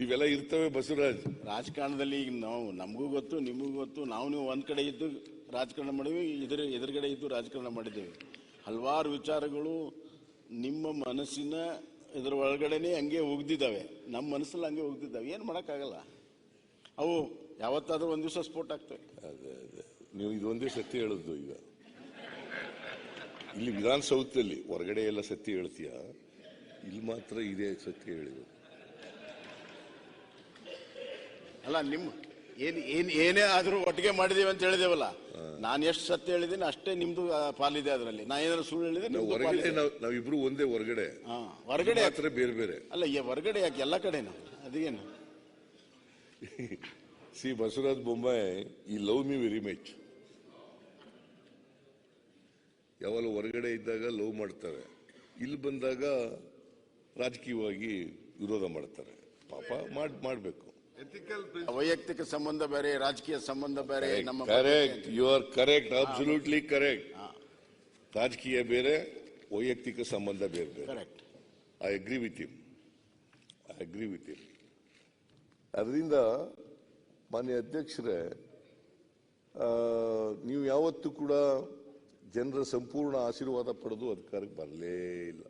ಇವೆಲ್ಲ ಇರ್ತವೆ ಬಸವರಾಜ್. ರಾಜಕಾರಣದಲ್ಲಿ ಈಗ ನಾವು ನಮಗೂ ಗೊತ್ತು ನಿಮಗೂ ಗೊತ್ತು ನಾವು ನೀವು ಒಂದ್ ಕಡೆ ಇದ್ದು ರಾಜಕಾರಣ ಮಾಡಿವಿ ಇದ್ರ ಎದುರುಗಡೆ ಇದ್ದು ರಾಜಕಾರಣ ಮಾಡಿದ್ದೇವೆ. ಹಲವಾರು ವಿಚಾರಗಳು ನಿಮ್ಮ ಮನಸ್ಸಿನ ಇದರ ಒಳಗಡೆನೆ ಹಂಗೆ ಉಗ್ದಿದ್ದಾವೆ. ನಮ್ಮ ಮನಸ್ಸಲ್ಲಿ ಹಂಗೆ ಉಗ್ದಿದ್ದಾವೆ. ಏನು ಮಾಡೋಕ್ಕಾಗಲ್ಲ. ಅವು ಯಾವತ್ತಾದ್ರೂ ಒಂದು ದಿವಸ ಸ್ಫೋಟ ಆಗ್ತವೆ. ಅದೇ ಅದೇ. ನೀವು ಇದೊಂದೇ ಸತ್ಯ ಹೇಳೋದು ಈಗ. ಇಲ್ಲಿ ವಿಧಾನಸೌಧದಲ್ಲಿ ಹೊರಗಡೆ ಎಲ್ಲ ಸತ್ಯ ಹೇಳ್ತೀಯ? ಇಲ್ಲಿ ಮಾತ್ರ ಇದೇ ಸತ್ಯ ಹೇಳಿದ್ರು ಅಲ್ಲ ನಿಮ್ಮ ಏನ್ ಏನ್ ಏನೇ ಆದ್ರೂ ಒಟ್ಟಿಗೆ ಮಾಡಿದೀವಿ ಅಂತ ಹೇಳಿದೇವಲ್ಲ ನಾನು ಎಷ್ಟು ಸತ್ಯ ಹೇಳಿದ್ದೀನಿ ಅಷ್ಟೇ ನಿಮ್ದು ಆ, ಪಾಲಿದೆ ಅದರಲ್ಲಿ. ನಾ ಏನಾದ್ರು ಸುಳ್ಳು ಹೇಳಿದ್ರೆ ನಾವು ನಿಮ್ದು ಹೊರಗಡೆ ಪಾಲಿದೆ. ನಾವು ನಾವಿಬ್ರು ಒಂದೇ ಹೊರಗಡೆ. ಹಾ ಹೊರಗಡೆ ಯಾಕೆ? ಮಾತ್ರ ಬೇರೆ ಬೇರೆ. ಅಲ್ಲ ಈ ಹೊರಗಡೆ ಯಾಕೆ? ಎಲ್ಲ ಕಡೆನ? ಅದೇನು ಸಿ ಬಸವರಾಜ್ ಬೊಮ್ಮಾಯಿ ಈ ಲವ್ ಮಿ ವೆರಿ ಮಚ್. ಯಾವಾಗ ಹೊರಗಡೆ ಇದ್ದಾಗ ಲವ್ ಮಾಡ್ತಾರೆ. ಇಲ್ಲಿ ಬಂದಾಗ ರಾಜಕೀಯವಾಗಿ ವಿರೋಧ ಮಾಡ್ತಾರೆ. ಪಾಪ ಮಾಡ್ ಮಾಡ್ಬೇಕು. ವೈಯಕ್ತಿಕ ಸಂಬಂಧ ಬೇರೆ ರಾಜಕೀಯ ಸಂಬಂಧ ಬೇರೆ ನಮ್ಮ correct you are correct absolutely correct ರಾಜಕೀಯ ಬೇರೆ ವೈಯಕ್ತಿಕ ಸಂಬಂಧ ಬೇರೆ ಬೇರೆ. Correct I agree with him I agree with him ಅದರಿಂದ ಮಾನ್ಯ ಅಧ್ಯಕ್ಷರೇ ನೀವು ಯಾವತ್ತೂ ಕೂಡ ಜನರ ಸಂಪೂರ್ಣ ಆಶೀರ್ವಾದ ಪಡೆದು ಅಧಿಕಾರಕ್ಕೆ ಬರಲೇ ಇಲ್ಲ.